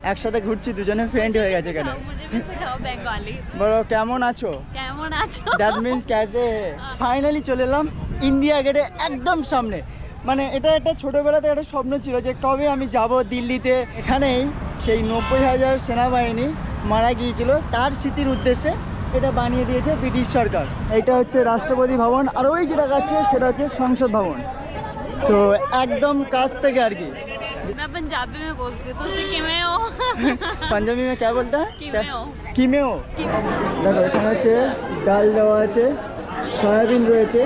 একসাথে ঘুরছি দুজনে ফ্রেন্ড হয়ে গেছে কেন বলো কেমন আছো? কেমন আছো? দ্যাট মিন্স ক্যাসে ফাইনালি চলে এলাম ইন্ডিয়া গেটে একদম সামনে। মানে এটা একটা ছোটোবেলাতে একটা স্বপ্ন ছিল যে কবে আমি যাব দিল্লিতে। এখানেই সেই নব্বই হাজার সেনাবাহিনী মারা গিয়েছিল। তার স্মৃতির উদ্দেশ্যে এটা বানিয়ে দিয়েছে ব্রিটিশ সরকার। এটা হচ্ছে রাষ্ট্রপতি ভবন। আর ওই যেটা কাছে সেটা হচ্ছে সংসদ ভবন। তো একদম কাছ থেকে আর কি। मैं पंजाबी में बोलती हूँ तुसी किमें हो পাঞ্জাবি মে কে বলতে কিমেও। কিমেও किमें? দেখো এখানে হচ্ছে ডাল দেওয়া আছে সয়াবিন রয়েছে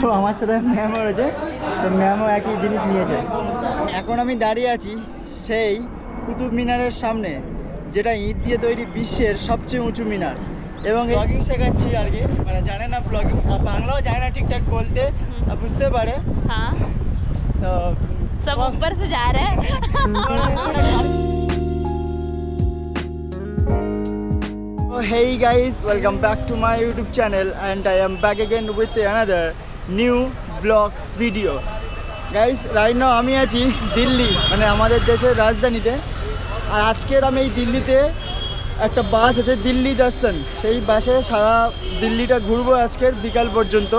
তো আমার সাথে ম্যামও রয়েছে তো ম্যামও একই জিনিস নিয়েছে এখন আমি দাঁড়িয়ে আছি সেই কুতুব মিনারের সামনে যেটা ইট দিয়ে তৈরি বিশ্বের সবচেয়ে উঁচু মিনার এবং ব্লগিং শেখাচ্ছি আর কি মানে জানে না ব্লগিং বাংলাও জানে না ঠিকঠাক বলতে আর বুঝতে পারে हाँ তো सब ऊपर से जा रहे हैं Oh, hey guys, welcome back to my YouTube channel and I am back again with another new vlog video. Guys right now আমি আছি দিল্লি মানে আমাদের দেশের রাজধানীতে আর আজকের আমি এই দিল্লিতে একটা বাস আছে দিল্লি দর্শন সেই বাসে সারা দিল্লিটা ঘুরবো আজকের বিকাল পর্যন্ত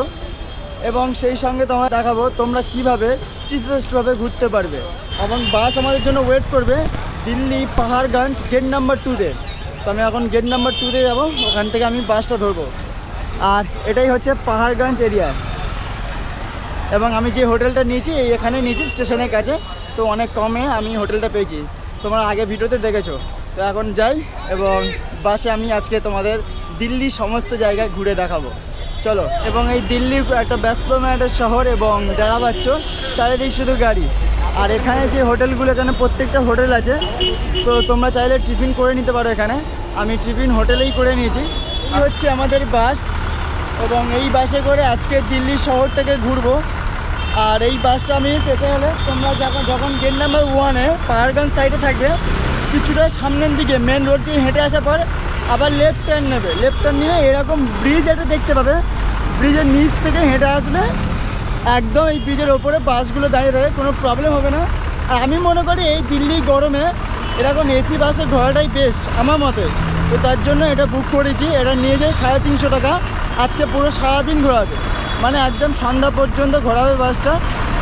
এবং সেই সঙ্গে তোমার দেখাবো তোমরা কীভাবে চিপেস্টভাবে ঘুরতে পারবে। এবং বাস আমাদের জন্য ওয়েট করবে দিল্লি পাহাড়গঞ্জ গেট নাম্বার টুতে তো। আমি এখন গেট নাম্বার টুতে যাব, ওখান থেকে আমি বাসটা ধরবো। আর এটাই হচ্ছে পাহাড়গঞ্জ এরিয়া এবং আমি যে হোটেলটা নিয়েছি এখানে নিয়েছি স্টেশনের কাছে। তো অনেক কমে আমি হোটেলটা পেয়েছি। তোমরা আগে ভিডিওতে দেখেছ। তো এখন যাই, এবং বাসে আমি আজকে তোমাদের দিল্লি সমস্ত জায়গায় ঘুরে দেখাবো। চলো, এবং এই দিল্লি একটা ব্যস্তম একটা শহর এবং দেখা পাচ্ছ, চারিদিক শুধু গাড়ি। আর এখানে যে হোটেলগুলো, এখানে প্রত্যেকটা হোটেল আছে। তো তোমরা চাইলে টিফিন করে নিতে পারো এখানে। আমি টিফিন হোটেলেই করে নিয়েছি। হচ্ছে আমাদের বাস, এবং এই বাসে করে আজকে দিল্লি শহরটাকে ঘুরবো। আর এই বাসটা আমি পেতে হলে তোমরা যখন যখন গেট নাম্বার ওয়ানে পাহাড়গঞ্জ সাইডে থাকবে, কিছুটা সামনের দিকে মেন রোড দিয়ে হেঁটে আসার পর আবার লেফট টার্ন নেবে। লেফট টার্ন নিয়ে এরকম ব্রিজ একটা দেখতে পাবে। ব্রিজের নিচ থেকে হেঁটে আসলে একদম এই ব্রিজের ওপরে বাসগুলো দাঁড়িয়ে থাকে কোনো প্রবলেম হবে না। আর আমি মনে করি এই দিল্লি গরমে এরকম এসি, বাসে ঘোরাটাই বেস্ট আমার মতে। তো তার জন্য এটা বুক করেছি, এটা নিয়ে যায় সাড়ে তিনশো টাকা। আজকে পুরো সারাদিন ঘোরাবে। মানে একদম সন্ধ্যা পর্যন্ত ঘোরাবে বাসটা।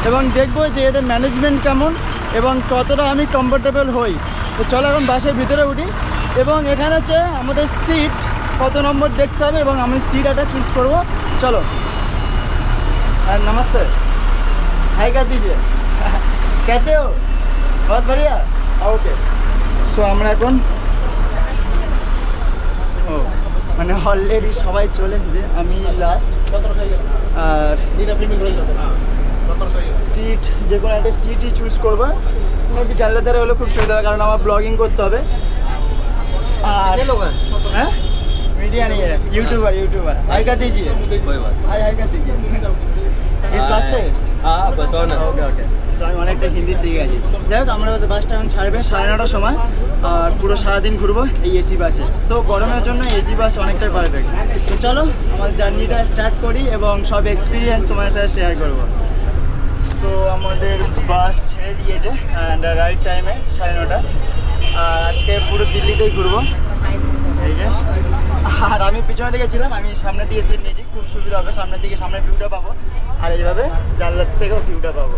এবং দেখব যে এদের ম্যানেজমেন্ট কেমন এবং কতটা আমি কমফোর্টেবল হই। তো চলো এখন বাসের ভিতরে উঠি। এবং এখানে হচ্ছে আমাদের সিট কত নম্বর দেখতে হবে এবং আমি সিট একটা চুজ করব। চলো আর नमस्ते हाय कर दीजिए कैसे हो बहुत बढ़िया ओके সো আমরা এখন ও মানে অলরেডি সবাই চলে এসেছে আমি লাস্ট আর সিট যে কোনো একটা সিটই চুজ করবো মেবি জানলে ধারে হলে খুব সুবিধা হবে কারণ আমার ব্লগিং করতে হবে আর হ্যাঁ मीडिया नहीं है यूट्यूबर यूट्यूबर हाई कर दीजिए कोई बात हाई हाई कर दीजिए इस बात पे हाँ बस और ना ওকে ওকে সো আমি অনেকটা হিন্দি শিখে গেছি যাই হোক আমরা বাসটা এখন ছাড়বে সাড়ে নটার সময় আর পুরো সারাদিন ঘুরবো এই এসি বাসে তো গরমের জন্য এসি বাস অনেকটাই পারফেক্ট তো চলো আমার জার্নিটা স্টার্ট করি এবং সব এক্সপিরিয়েন্স তোমার সাথে শেয়ার করবো সো আমাদের বাস ছেড়ে দিয়েছে অ্যান্ড রাইট টাইমে সাড়ে নটা আর আজকে পুরো দিল্লিতেই ঘুরবো এই যে আর আমি পিছনে দিকে ছিলাম আমি সামনের দিকে সিট নিয়েছি খুব সুবিধা হবে সামনের দিকে সামনের ভিউটা পাবো আর এইভাবে জানলার থেকেও ভিউটা পাবো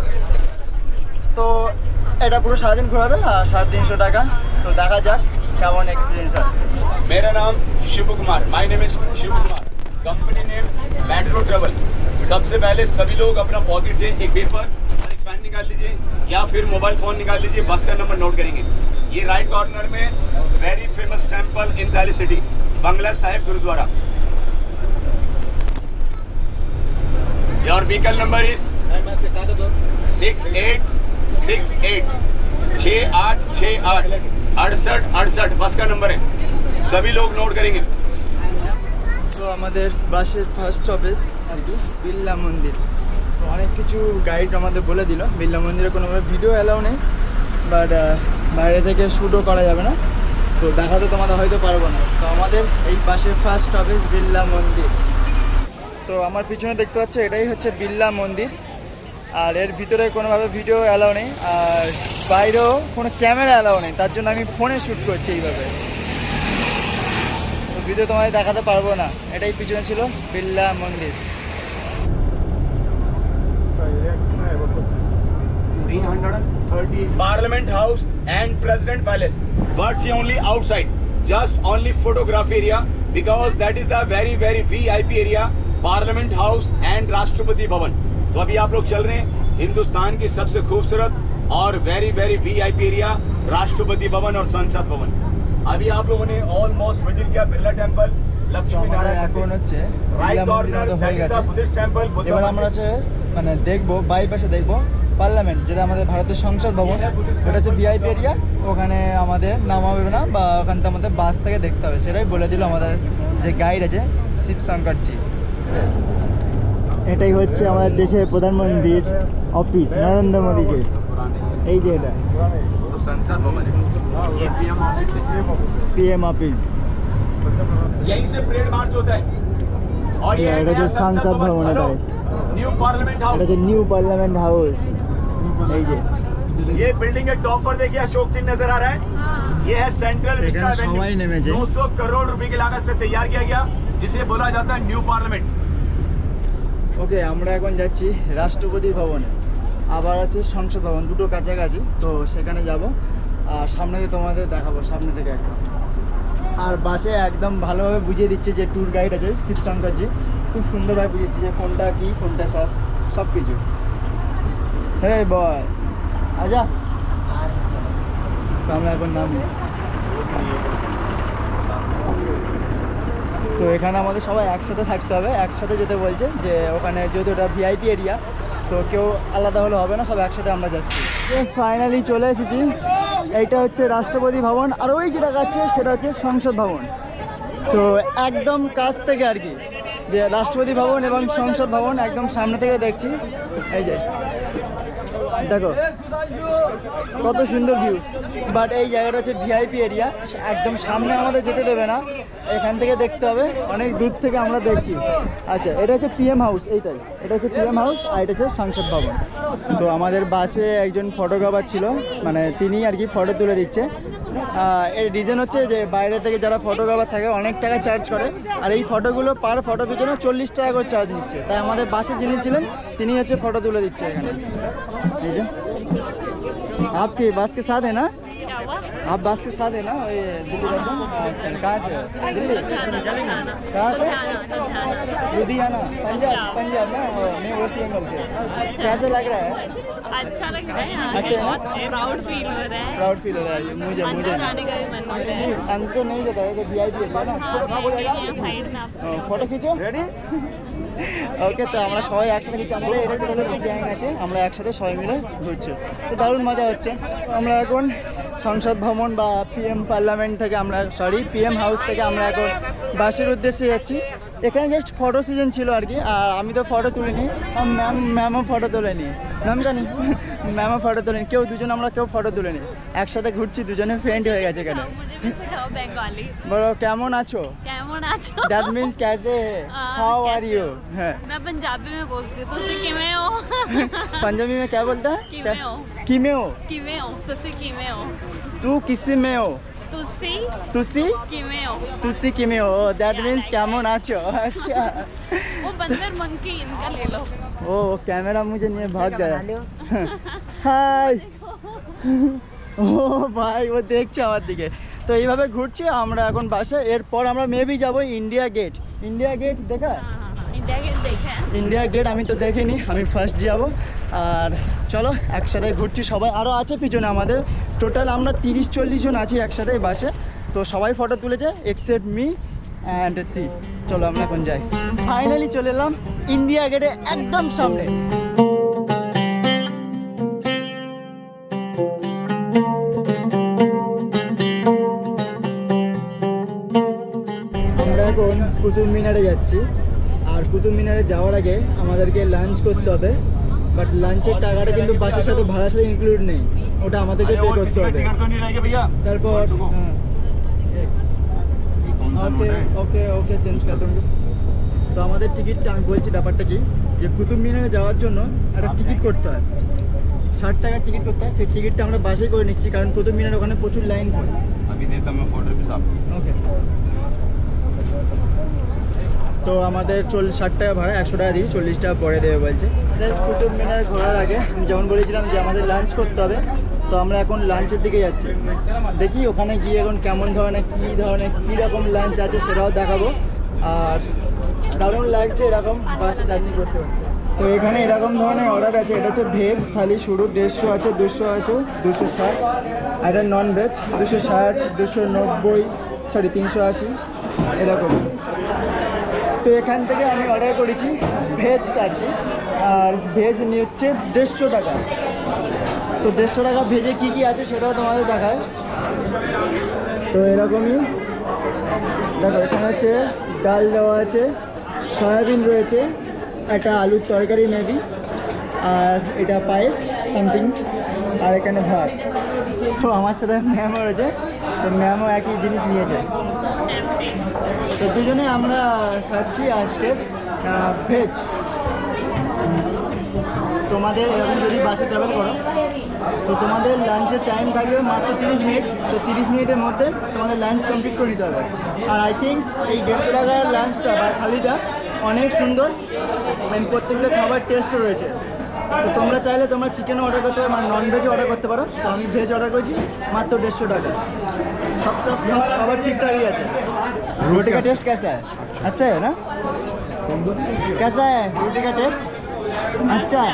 তো এটা পুরো সারাদিন ঘোরাবে আর সাড়ে তিনশো টাকা তো দেখা যাক কেমন এক্সপিরিয়েন্স হয় मेरा नाम Shiv Kumar my name is Shiv Kumar company name metro travel सबसे पहले सभी लोग अपना पॉकेट से एक पेपर और एक पेन निकाल लीजिए या फिर मोबाइल फोन निकाल लीजिए बस का नंबर नोट करेंगे ये राइट कॉर्नर में very famous temple in Delhi city Bangla Sahib Gurudwara your vehicle number is six eight six eight छः आठ छः आठ अड़सठ अड़सठ बस का नंबर है सभी लोग नोट करेंगे তো আমাদের বাসের ফার্স্ট অফিস আর কি বিড়লা মন্দির তো অনেক কিছু গাইড আমাদের বলে দিল বিড়লা মন্দিরে কোনোভাবে ভিডিও অ্যালাউ নেই বাট বাইরে থেকে শ্যুটও করা যাবে না। তো দেখাতে তোমাদের হয়তো পারব না। তো আমাদের এই বাসের ফার্স্ট অফিস বিড়লা মন্দির। তো আমার পিছনে দেখতে পাচ্ছ, এটাই হচ্ছে বিড়লা মন্দির। আর এর ভিতরে কোনোভাবে ভিডিও অ্যালাউ নেই। আর বাইরেও কোনো ক্যামেরা অ্যালাও নেই। তার জন্য আমি ফোনে শ্যুট করছি এইভাবে। তো ভিডিও তোমাদের দেখাতে পারব না। এটাই পিছনে ছিল বিল্লা মন্দির। 330 Parliament House and President Palace. But see only outside, just only photograph area because that is the very very VIP area. Parliament House and राष्ट्रपति भवन. तो अभी आप लोग चल रहे हैं हिंदुस्तान की सबसे खूबसूरत और very very VIP area Rashtrapati Bhavan और संसद भवन अभी आप लोगों ने ऑलमोस्ट विजिट किया बिरला टेम्पल তো लक्ष्मी আমাদের नारायण এখন टेम्पल হচ্ছে राइट বিড়লা মন্দির कॉर्नर মতো হয়ে গেছে बुद्धिस्ट टेम्पल बुद्ध এবার আমরা হচ্ছে মানে দেখবো বাই পাশে দেখবো parliament যেটা আমাদের ভারতের সংসদ ভবন ওটা হচ্ছে ভিআইপি এরিয়া ওখানে আমাদের নামাবে না বা ওখান থেকে আমাদের বাস থেকে দেখতে হবে সেটাই বলেছিল আমাদের যে গাইড আছে শিব শঙ্করজি। এটাই হচ্ছে আমাদের দেশের প্রধানমন্ত্রীর অফিস নরেন্দ্র মোদীজির এই যে এটা। পিএম অফিস হচ্ছে সংসদ ভবন এটা। এটা হচ্ছে নিউ পার্লামেন্ট হাউস ये बिल्डिंग के टॉप पर देखिए अशोक चिन्ह नजर आ रहा है ये है सेंट्रल विस्टा এখানে সবাই নেমেছে। दो सौ करोड़ रुपए की लागत से तैयार किया गया जिसे बोला जाता है न्यू पार्लियामेंट ওকে আমরা এখন যাচ্ছি রাষ্ট্রপতি ভবনে আবার আছে সংসদ ভবন দুটো কাছাকাছি তো সেখানে যাব আর সামনে দিয়ে তোমাদের দেখাবো সামনে থেকে একদম আর বাসে একদম ভালোভাবে বুঝিয়ে দিচ্ছে যে ট্যুর গাইড আছে শিবশঙ্করজি খুব সুন্দরভাবে বুঝিয়েছে যে কোনটা কি কোনটা সব সব কিছু হে বয় আজা আমরা এখন নাম তো এখানে আমাদের সবাই একসাথে থাকতে হবে, একসাথে যেতে বলছে যে ওখানে যেহেতু ওটা ভিআইপি এরিয়া তো কেউ আলাদা হলে হবে না, সব একসাথে আমরা যাচ্ছি। ফাইনালি চলে এসেছি। এইটা হচ্ছে রাষ্ট্রপতি ভবন, আর ওই যেটা যাচ্ছে সেটা হচ্ছে সংসদ ভবন। তো একদম কাছ থেকে আর কি, যে রাষ্ট্রপতি ভবন এবং সংসদ ভবন একদম সামনে থেকে দেখছি। এই যে দেখো কত সুন্দর ভিউ বাট এই জায়গাটা হচ্ছে ভিআইপি এরিয়া একদম সামনে আমাদের যেতে দেবে না। এখান থেকে দেখতে হবে। অনেক দূর থেকে আমরা দেখছি। আচ্ছা এটা হচ্ছে পিএম হাউস এইটাই। এটা হচ্ছে পিএম হাউস আর এটা হচ্ছে সংসদ ভবন। তো আমাদের বাসে একজন ফটোগ্রাফার ছিল। মানে তিনি আর কি ফটো তুলে দিচ্ছে। এর রিজন হচ্ছে যে বাইরে থেকে যারা ফটোগ্রাফার থাকে, অনেক টাকা চার্জ করে। আর এই ফটোগুলো পার ফটো পিছনে চল্লিশ টাকা করে চার্জ নিচ্ছে। তাই আমাদের বাসে যিনি ছিলেন তিনি হচ্ছে ফটো তুলে দিচ্ছে এখানে। এই যে। आपके बस के साथ है ना? आप बस के साथ है ना? ये दिल्ली बस अच्छा कहाँ से दिल्ली? कहाँ से? लुधियाना पंजाब पंजाब ना? मैं वेस्ट बंगाल से। कैसे लग रहा है? अच्छा लग रहा है अच्छा है ना? प्राउड फील हो रहा है। प्राउड फील हो रहा है। मुझे मुझे अंदर जाने का भी मन हो रहा है। अंत नहीं है वी आई पी एरिया ना। हाँ मैं साइड ওকে, তো আমরা সবাই একসাথে কিছু আমাদের এটা গ্যাং আছে। আমরা একসাথে সবাই মিলে ঘুরছি। তো দারুণ মজা হচ্ছে। আমরা এখন সংসদ ভবন বা পিএম পার্লামেন্ট থেকে আমরা সরি পিএম হাউস থেকে আমরা এখন বাসের উদ্দেশ্যে যাচ্ছি। এখানে জাস্ট ফটো সিজন ছিল আর কি আর আমি তো ফটো তুলিনি। ম্যাম ম্যামও ফটো তোলেনি। ম্যাম জানি ম্যামও ফটো তোলেনি। কেউ দুজন আমরা কেউ ফটো তুলিনি। একসাথে ঘুরছি দুজনে ফ্রেন্ড হয়ে গেছে এখানে। বলো কেমন আছো? কেমন আছো? দ্যাট মিন্স ক্যাসে হাউ আর ইউ হ্যাঁ मैं पंजाबी বলতে बोलती কিমেও तुसी किमे हो पंजाबी में তুসি। তুসি? কিমেও। তুসি কিমেও। oh, দ্যাট মিন্স কেমন আছো? আচ্ছা। ও बंदर मंकी इनका ले लो ओ कैमरा मुझे नहीं भाग गया হাই ও ভাই ও দেখছে আমার দিকে। তো এইভাবে ঘুরছে আমরা এখন বাসে এরপর আমরা মেবি যাব ইন্ডিয়া গেট ইন্ডিয়া গেট দেখা? হ্যাঁ। ইন্ডিয়া গেট আমি তো দেখিনি, আমি ফার্স্ট যাব। আর চলো, একসাথে ঘুরছি, সবাই আরও আছে পিছনে আমাদের। টোটাল আমরা তিরিশ চল্লিশ জন আছি একসাথে বাসে। তো সবাই ফটো তুলেছে এক্সেপ্ট মি অ্যান্ড সি চলো, আমরা এখন যাই। ফাইনালি চলে এলাম ইন্ডিয়া গেটে একদম সামনে। আমরা এখন কুতুব মিনারে যাচ্ছি। আর কুতুব মিনারে যাওয়ার আগে আমাদেরকে লাঞ্চ করতে হবে বাট লাঞ্চের টাকাটা কিন্তু বাসের সাথে ভাড়ার সাথে ইনক্লুড নেই। ওটা আমাদেরকে পে করতে হবে। তারপর ওকে ওকে ওকে চেঞ্জ তো আমাদের টিকিটটা আমি বলছি ব্যাপারটা কি যে কুতুব মিনারে যাওয়ার জন্য একটা টিকিট করতে হয়। ষাট টাকার টিকিট করতে হয় সেই টিকিটটা আমরা বাসে করে নিচ্ছি কারণ কুতুব মিনার ওখানে প্রচুর লাইন পড়ে। ওকে তো আমাদের চল্লিশ ষাট টাকা ভাড়া, একশো টাকা দিয়েছি, চল্লিশ টাকা পরে দেবে বলছে। কুতুব মিনার ঘোরার আগে আমি যেমন বলেছিলাম যে আমাদের লাঞ্চ করতে হবে, তো আমরা এখন লাঞ্চের দিকে যাচ্ছি। দেখি ওখানে গিয়ে এখন কেমন ধরনের, কী ধরনের, কী রকম লাঞ্চ আছে সেটাও দেখাবো। আর দারুণ লাগছে এরকম বাসে জার্নি করতে করতে। তো এখানে এরকম ধরনের অর্ডার আছে, এটা হচ্ছে ভেজ থালি শুরু দেড়শো আছে, দুশো আছে, দুশো ষাট। আর এটা নন ভেজ দুশো ষাট, দুশো নব্বই সরি তিনশো আশি, এরকম। তো এখান থেকে আমি অর্ডার করেছি ভেজ আর কি আর ভেজ নিয়ে হচ্ছে দেড়শো টাকা। তো দেড়শো টাকা ভেজে কী কী আছে সেটাও তোমাদের দেখায় তো এরকমই। দেখো, এখানে হচ্ছে ডাল দেওয়া আছে, সয়াবিন রয়েছে, একটা আলুর তরকারি মেবি আর এটা পায়েস সামথিং আর এখানে ভাত। তো আমার সাথে ম্যামও রয়েছে, তো ম্যামও একই জিনিস নিয়েছে। তো দুজনে আমরা খাচ্ছি আজকে ভেজ তোমাদের এরকম যদি বাসে ট্রাভেল করো, তো তোমাদের লাঞ্চের টাইম থাকবে মাত্র তিরিশ মিনিট। তো তিরিশ মিনিটের মধ্যে তোমাদের লাঞ্চ কমপ্লিট করে নিতে হবে। আর আই থিঙ্ক এই দেড়শো টাকার লাঞ্চটা বা থালিটা অনেক সুন্দর। এবং প্রত্যেকটা খাবার টেস্টও রয়েছে। তো তোমরা চাইলে তোমরা চিকেনও অর্ডার করতে পারো মানে নন ভেজও অর্ডার করতে পারো। তো আমি ভেজ অর্ডার করেছি মাত্র দেড়শো টাকা। সব খাবার ঠিকঠাকই আছে। रोटी का टेस्ट कैसा है अच्छा है ना कैसा है रोटी का टेस्ट अच्छा है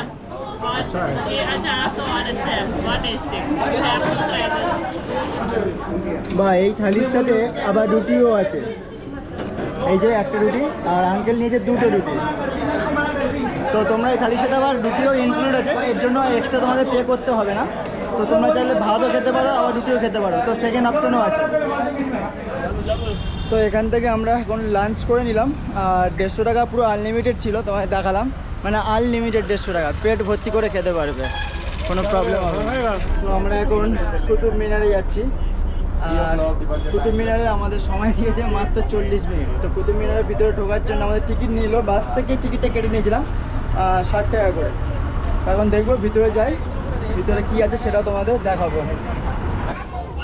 अच्छा है ये अचार तो और अच्छा है बहुत टेस्टी आप लोग ट्राई करो বা এই থালির সাথে আবার রুটিও আছে এই যে একটা রুটি আর আঙ্কেল নিয়েছে দুটো রুটি তো তোমরা এই থালির সাথে আবার রুটিও ইনক্লুড আছে এর জন্য এক্সট্রা তোমাদের পে করতে হবে না তো তোমরা চাইলে ভাতও খেতে পারো আবার রুটিও খেতে পারো তো সেকেন্ড অপশনও আছে তো এখান থেকে আমরা এখন লাঞ্চ করে নিলাম। আর দেড়শো টাকা পুরো আনলিমিটেড ছিল তোমায় দেখালাম। মানে আনলিমিটেড দেড়শো টাকা, পেট ভর্তি করে খেতে পারবে। কোনো প্রবলেম হবে তো আমরা এখন কুতুব মিনারে যাচ্ছি। আর কুতুব মিনারে আমাদের সময় দিয়েছে মাত্র চল্লিশ মিনিট। তো কুতুব মিনারের ভিতরে ঢোকার জন্য আমাদের টিকিট নিল, বাস থেকে টিকিটটা কেটে নিয়েছিলাম ষাট টাকা করে। এখন দেখব ভিতরে যাই, ভিতরে কি আছে সেটা তোমাদের দেখাবো।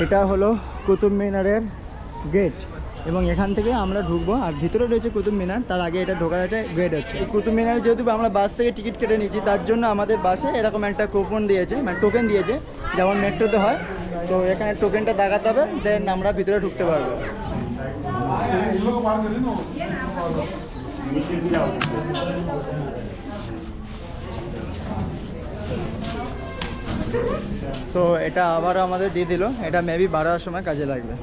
এটা হলো কুতুব মিনারের গেট এবং এখান থেকে আমরা ঢুকবো। আর ভিতরে রয়েছে কুতুব মিনার। তার আগে এটা ঢোকার একটা গেট হচ্ছে কুতুব মিনার যেহেতু আমরা বাস থেকে টিকিট কেটে নিয়েছি, তার জন্য আমাদের বাসে এরকম একটা কুপন দিয়েছে মানে টোকেন দিয়েছে, যেমন মেট্রোতে হয়। তো এখানে টোকেনটা দেখাতে হবে দেন আমরা ভিতরে ঢুকতে পারব। সো এটা আবার আমাদের দিয়ে দিল। এটা মেবি বাড়ার সময় কাজে লাগবে।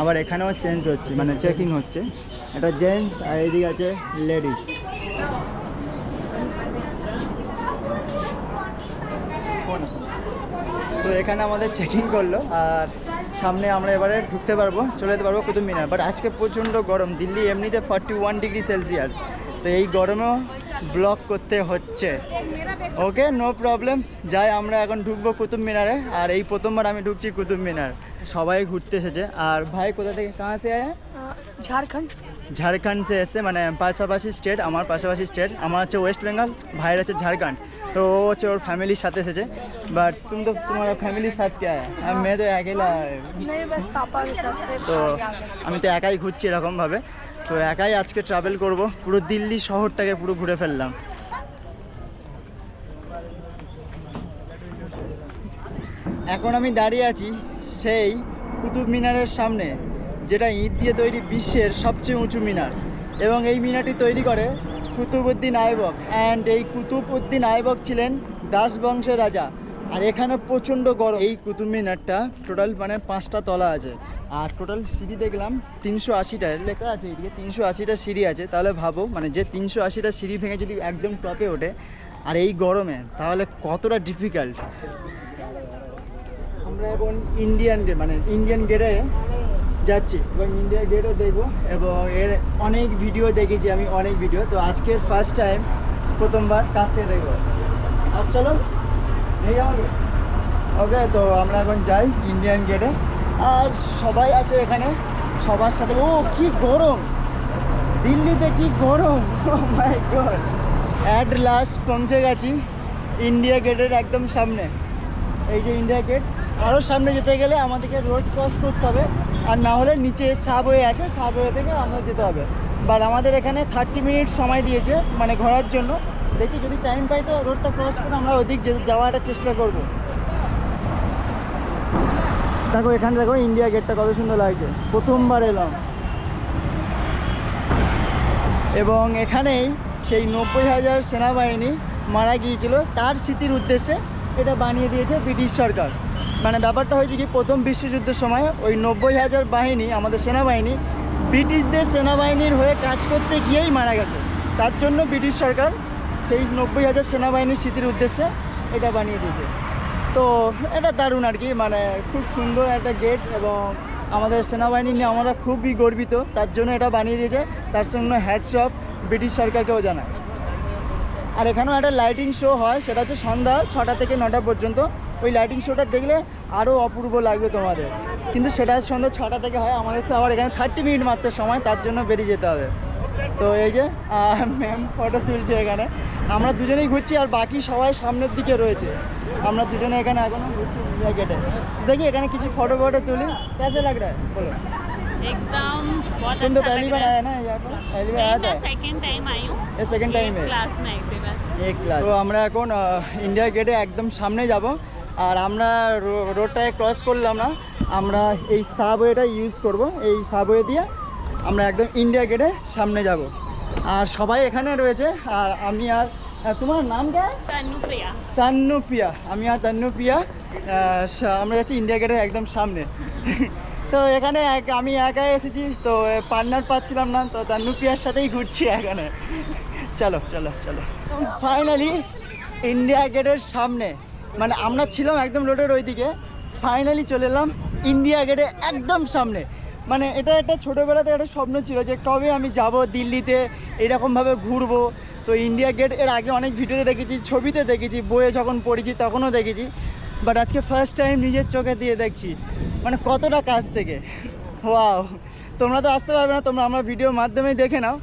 আবার এখানেও চেঞ্জ হচ্ছে মানে চেকিং হচ্ছে। এটা জেন্টস আর এদিকে আছে লেডিস তো এখানে আমাদের চেকিং করল, আর সামনে আমরা এবারে ঢুকতে পারব, চলে যেতে পারব কুতুব মিনার। বাট আজকে প্রচণ্ড গরম, দিল্লি এমনিতে ফর্টি ওয়ান ডিগ্রি সেলসিয়াস তো এই গরমেও ব্লক করতে হচ্ছে। ওকে নো প্রবলেম যাই, আমরা এখন ঢুকবো কুতুব মিনারে, আর এই প্রথমবার আমি ঢুকছি কুতুব মিনার। সবাই ঘুরতে এসেছে। আর ভাই কোথা থেকে কাহা সে আয়া? ঝাড়খণ্ড। ঝাড়খণ্ড সে এসে মানে পাশাপাশি স্টেট আমার পাশাপাশি স্টেট আমার হচ্ছে ওয়েস্ট বেঙ্গল ভাইয়ের হচ্ছে ঝাড়খণ্ড। তো ও হচ্ছে ওর ফ্যামিলির সাথে এসেছে। বাট তুমি তো তোমার ফ্যামিলির সাথে আয়া? আমি মেয়ে তো একেলা তো আমি তো একাই ঘুরছি এরকমভাবে। তো একাই আজকে ট্রাভেল করব। পুরো দিল্লি শহরটাকে পুরো ঘুরে ফেললাম। এখন আমি দাঁড়িয়ে আছি সেই কুতুব মিনারের সামনে, যেটা ইট দিয়ে তৈরি বিশ্বের সবচেয়ে উঁচু মিনার। এবং এই মিনারটি তৈরি করে কুতুবউদ্দিন আইবক অ্যান্ড এই কুতুবউদ্দিন আইবক ছিলেন দাস বংশের রাজা। আর এখানে প্রচণ্ড গরম। এই কুতুব মিনারটা টোটাল মানে পাঁচটা তলা আছে। আর টোটাল সিঁড়ি দেখলাম তিনশো আশিটা। লেখা আছে এদিকে তিনশো আশিটা সিঁড়ি আছে। তাহলে ভাবো মানে যে তিনশো আশিটা সিঁড়ি ভেঙে যদি একদম টপে ওঠে, আর এই গরমে, তাহলে কতটা ডিফিকাল্ট আমরা এখন ইন্ডিয়ান গেট মানে ইন্ডিয়ান গেটে যাচ্ছি। এবং ইন্ডিয়ান গেটও দেখব। এবং এর অনেক ভিডিও দেখেছি আমি, অনেক ভিডিও তো আজকের ফার্স্ট টাইম প্রথমবার কাছ থেকে দেখব। আর চলো, নেই আমাকে ওকে তো আমরা এখন যাই ইন্ডিয়ান গেটে আর সবাই আছে এখানে, সবার সাথে। ও, কি গরম! দিল্লিতে কি গরম! অ্যাট লাস্ট পৌঁছে গেছি ইন্ডিয়া গেটের একদম সামনে। এই যে ইন্ডিয়া গেট আরও সামনে যেতে গেলে আমাদেরকে রোড ক্রস করতে হবে। আর না হলে নিচে সাবওয়ে আছে সাবওয়ে থেকে আমরা যেতে হবে। বাট আমাদের এখানে থার্টি মিনিট সময় দিয়েছে মানে ঘোরার জন্য। দেখি যদি টাইম পাই তো রোডটা ক্রস করে আমরা ওদিক যে- যাওয়ার চেষ্টা করব। দেখো এখানে দেখো ইন্ডিয়া গেটটা কত সুন্দর লাগছে। প্রথমবার এলাম। এবং এখানেই সেই নব্বই হাজার সেনাবাহিনী মারা গিয়েছিল। তার স্মৃতির উদ্দেশ্যে এটা বানিয়ে দিয়েছে ব্রিটিশ সরকার। মানে ব্যাপারটা হয়েছে কি, প্রথম বিশ্বযুদ্ধের সময় ওই নব্বই হাজার বাহিনী, আমাদের সেনাবাহিনী, ব্রিটিশদের সেনাবাহিনীর হয়ে কাজ করতে গিয়েই মারা গেছে। তার জন্য ব্রিটিশ সরকার সেই নব্বই হাজার সেনাবাহিনীর স্মৃতির উদ্দেশ্যে এটা বানিয়ে দিয়েছে। তো এটা দারুণ আর কি মানে খুব সুন্দর একটা গেট এবং আমাদের সেনাবাহিনী নিয়ে আমরা খুবই গর্বিত, তার জন্য এটা বানিয়ে দিয়েছে। তার জন্য হ্যাটস অফ ব্রিটিশ সরকারকেও জানায়। আর এখানেও একটা লাইটিং শো হয়, সেটা হচ্ছে সন্ধ্যা ছটা থেকে নটা পর্যন্ত। ওই লাইটিং শোটা দেখলে আরও অপূর্ব লাগবে তোমাদের। কিন্তু সেটা সন্ধ্যা ছটা থেকে হয়, আমাদের তো আবার এখানে থার্টি মিনিট মাত্র সময়, তার জন্য বেরিয়ে যেতে হবে। তো এই যে আর ম্যাম ফটো তুলছে এখানে। আমরা দুজনেই ঘুরছি আর বাকি সবাই সামনের দিকে রয়েছে। আমরা দুজনে এখানে এখনও ঘুরছি দেখি এখানে কিছু ফটো ফটো তুলি। কেসে লাগ বলো। एकदम बहुत तुम तो अच्छा पहली लग बार रहा आया है ना यहाँ पर पहली बार आया था सेकंड टाइम आई हूँ ये सेकंड टाइम है क्लास में आई थी बस এক ক্লাস তো আমরা এখন আহ, ইন্ডিয়া গেটে একদম সামনে যাব আর আমরা রো- রোডটায় ক্রস করলাম না আমরা এই সাবওয়েটা ইউজ করব এই সাবওয়ে দিয়ে আমরা একদম ইন্ডিয়া গেটে সামনে যাব আর সবাই এখানে রয়েছে আর আমি আর আহ, তোমার নাম কে तनुप्रिया তান্নু পিয়া আমি আর তান্নু পিয়া আহ, সা- আমরা যাচ্ছি ইন্ডিয়া গেটের একদম সামনে তো এখানে আমি একাই এসেছি, তো পার্টনার পাচ্ছিলাম না, তো তার পিয়ার সাথেই ঘুরছি এখানে। চলো চলো চলো। ফাইনালি ইন্ডিয়া গেটের সামনে মানে আমরা ছিলাম একদম রোডের ওইদিকে ফাইনালি চলে এলাম ইন্ডিয়া গেটে একদম সামনে। মানে এটা একটা ছোটোবেলাতে একটা স্বপ্ন ছিল যে কবে আমি যাব দিল্লিতে, এরকমভাবে ঘুরবো। তো ইন্ডিয়া গেটের আগে অনেক ভিডিওতে দেখেছি, ছবিতে দেখেছি, বইয়ে যখন পড়েছি তখনও দেখেছি। বাট আজকে ফার্স্ট টাইম নিজের চোখে দিয়ে দেখছি মানে কতটা কাছ থেকে ওয়াও তোমরা তো আসতে পারবে না তোমরা আমার ভিডিওর মাধ্যমেই দেখে নাও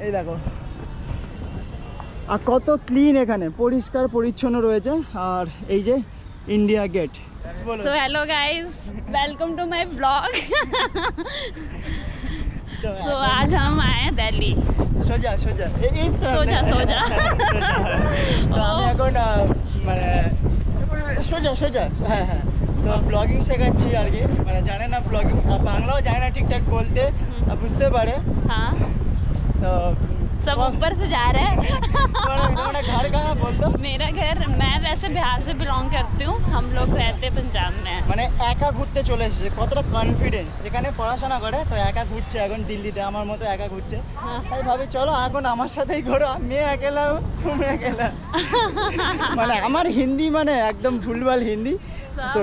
এই দেখো আর কত ক্লিন এখানে পরিষ্কার পরিচ্ছন্ন রয়েছে আর এই যে India gate so hello guys welcome to my blog so आज हम आए हैं दिल्ली সোজা সোজা এ- এই তো- সোজা, সোজা। তো আমি ও। এখন আহ, মানে সোজা সোজা হ্যাঁ হ্যাঁ তো ব্লগিং শেখাচ্ছি আর কি মানে জানে না ব্লগিং বাংলাও জানে না ঠিকঠাক বলতে আর বুঝতে পারে हाँ তো सब ऊपर से जा रहे हैं তোমার তোমার ঘর কাহা বলতো मेरा घर मैं वैसे बिहार से बिलोंग करती हूँ हम মানে একা ঘুরতে চলে এসেছে কতটা কনফিডেন্স এখানে পড়াশোনা করে তো একা ঘুরছে এখন দিল্লিতে আমার মতো একা ঘুরছে। তাই ভাবি চলো এখন আমার সাথেই ঘোরো মেয়ে একেলা তুমি একেলা মানে আমার হিন্দি মানে একদম ভুলভাল হিন্দি। তো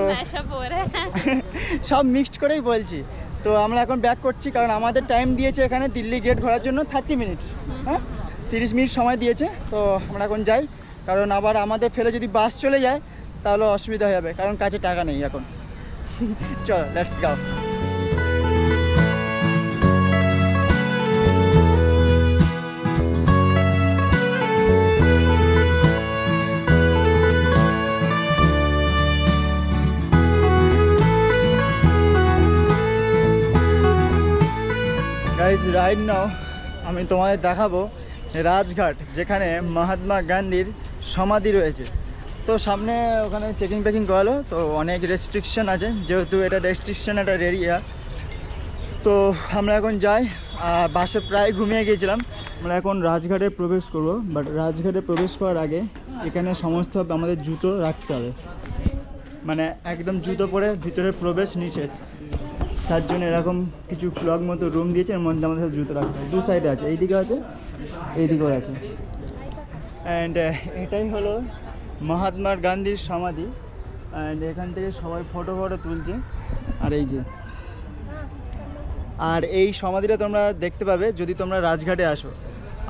সব মিক্সড করেই বলছি। তো আমরা এখন ব্যাক করছি কারণ আমাদের টাইম দিয়েছে এখানে দিল্লি গেট ঘোরার জন্য থার্টি মিনিট হ্যাঁ? তিরিশ মিনিট সময় দিয়েছে তো আমরা এখন যাই। কারণ আবার আমাদের ফেলে যদি বাস চলে যায় তাহলে অসুবিধা হয়ে যাবে, কারণ কাছে টাকা নেই এখন। চলো লেটস গাও গাইজ রাইট নাও আমি তোমাদের দেখাবো রাজঘাট, যেখানে মহাত্মা গান্ধীর সমাধি রয়েছে। তো সামনে ওখানে চেকিং প্যাকিং করালো, তো অনেক রেস্ট্রিকশন আছে, যেহেতু এটা রেস্ট্রিকশন একটা এরিয়া তো আমরা এখন যাই আর বাসে প্রায় ঘুমিয়ে গিয়েছিলাম। আমরা এখন রাজঘাটে প্রবেশ করব বাট রাজঘাটে প্রবেশ করার আগে এখানে সমস্ত আমাদের জুতো রাখতে হবে। মানে একদম জুতো পরে ভিতরে প্রবেশ নিষেধ তার জন্য এরকম কিছু ক্লগ মতো রুম দিয়েছে, এর মধ্যে আমাদের জুতো রাখতে হবে। দু সাইডে আছে, এইদিকে আছে, এইদিকেও আছে। অ্যান্ড এটাই হলো মহাত্মা গান্ধীর সমাধি। অ্যান্ড এখান থেকে সবাই ফটো ফটো তুলছে। আর এই যে। আর এই সমাধিটা তোমরা দেখতে পাবে যদি তোমরা রাজঘাটে আসো।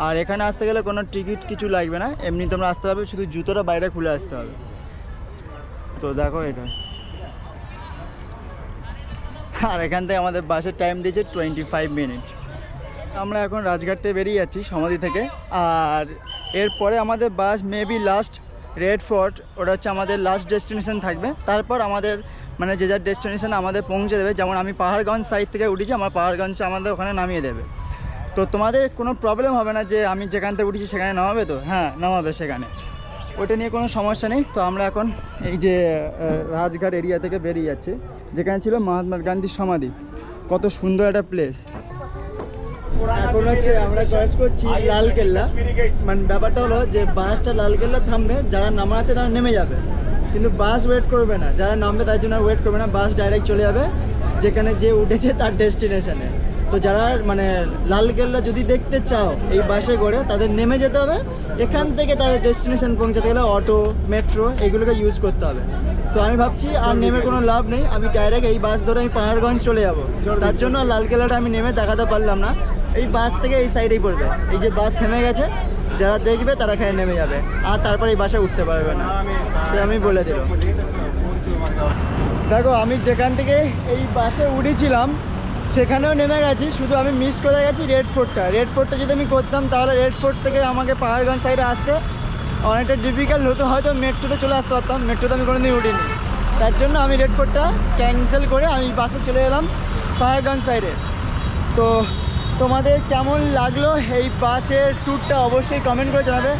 আর এখানে আসতে গেলে কোনো টিকিট কিছু লাগবে না। এমনি তোমরা আসতে পারবে, শুধু জুতোটা বাইরে খুলে আসতে হবে। তো দেখো এটা। আর এখান থেকে আমাদের বাসের টাইম দিয়েছে টোয়েন্টি ফাইভ মিনিট আমরা এখন রাজঘাট থেকে বেরিয়ে যাচ্ছি সমাধি থেকে। আর এরপরে আমাদের bus maybe last Red Fort, ওটা হচ্ছে আমাদের লাস্ট ডেস্টিনেশন থাকবে। তারপর আমাদের মানে যে যার ডেস্টিনেশন আমাদের পৌঁছে দেবে, যেমন আমি পাহাড়গঞ্জ সাইড থেকে উঠেছি, আমার পাহাড়গঞ্জ আমাদের ওখানে নামিয়ে দেবে। তো তোমাদের কোনো প্রবলেম হবে না যে আমি যেখান থেকে উঠেছি সেখানে নামাবে তো? হ্যাঁ নামাবে সেখানে। ওটা নিয়ে কোনো সমস্যা নেই। তো আমরা এখন এই যে রাজঘাট এরিয়া থেকে বেরিয়ে যাচ্ছি, যেখানে ছিল মহাত্মা গান্ধীর সমাধি। কত সুন্দর একটা প্লেস এখন হচ্ছে আমরা চয়েস করছি লালকেল্লা মানে ব্যাপারটা হলো যে বাসটা লালকেল্লা থামবে যারা নামার আছে তারা নেমে যাবে। কিন্তু বাস ওয়েট করবে না যারা নামবে তার জন্য ওয়েট করবে না বাস ডাইরেক্ট চলে যাবে যেখানে যে উঠেছে তার ডেস্টিনেশনে তো যারা মানে লালকেল্লা যদি দেখতে চাও এই বাসে করে তাদের নেমে যেতে হবে। এখান থেকে তাদের ডেস্টিনেশন পৌঁছাতে গেলে অটো মেট্রো এগুলোকে ইউজ করতে হবে। তো আমি ভাবছি আর নেমে কোনো? লাভ নেই। আমি ডাইরেক্ট এই বাস ধরে আমি পাহাড়গঞ্জ চলে যাব। তার জন্য লালকেল্লাটা আমি নেমে দেখাতে পারলাম না। এই বাস থেকে এই সাইডেই পড়বে। এই যে বাস থেমে গেছে, যারা দেখবে তারা এখানে নেমে যাবে। আর তারপর এই বাসে উঠতে পারবে না। সে আমি বলে দিলাম। দেখো, আমি যেখান থেকে এই বাসে উঠেছিলাম, সেখানেও নেমে গেছি। শুধু আমি মিস করে গেছি রেড ফোর্টটা রেড ফোর্টটা যদি আমি করতাম, তাহলে রেড ফোর্ট থেকে আমাকে পাহাড়গঞ্জ সাইডে আসতে অনেকটা ডিফিকাল্ট হতো। হয়তো মেট্রোতে চলে আসতে পারতাম। মেট্রোতে আমি কোনোদিন উঠিনি। তার জন্য আমি রেড ফোর্টটা ক্যান্সেল করে আমি বাসে চলে এলাম পাহাড়গঞ্জ সাইডে তো তোমাদের কেমন লাগল এই বাসের ট্যুরটা অবশ্যই কমেন্ট করে জানাবে।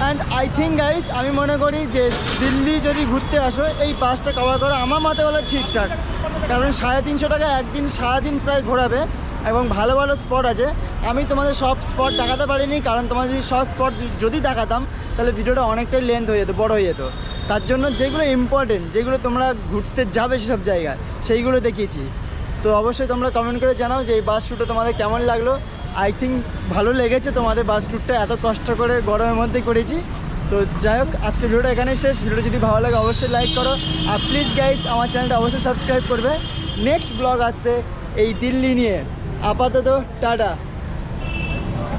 অ্যান্ড আই থিঙ্ক গাইস আমি মনে করি যে দিল্লি যদি ঘুরতে আসো, এই বাসটা কভার করা আমার মতে বলে ঠিকঠাক। কারণ সাড়ে তিনশো টাকা একদিন, সারাদিন প্রায় ঘোরাবে এবং ভালো ভালো স্পট আছে। আমি তোমাদের সব স্পট দেখাতে পারিনি, কারণ তোমাদের যদি সব স্পট যদি দেখাতাম, তাহলে ভিডিওটা অনেকটাই লেন্থ হয়ে যেত, বড় হয়ে যেত। তার জন্য যেগুলো ইম্পর্টেন্ট যেগুলো তোমরা ঘুরতে যাবে সেসব জায়গায় সেইগুলো দেখিয়েছি। তো অবশ্যই তোমরা কমেন্ট করে জানাও যে এই বাস ট্যুরটা তোমাদের কেমন লাগল। আই থিঙ্ক ভালো লেগেছে তোমাদের বাস ট্যুরটা এত কষ্ট করে গরমের মধ্যে করেছি। তো যাই হোক আজকে ভিডিওটা এখানেই শেষ। ভিডিওটা যদি ভালো লাগে অবশ্যই লাইক করো। আর প্লিজ গাইস আমার চ্যানেলটা অবশ্যই সাবস্ক্রাইব করবে। নেক্সট ব্লগ আসছে এই দিল্লি নিয়ে। আপাতত টাটা।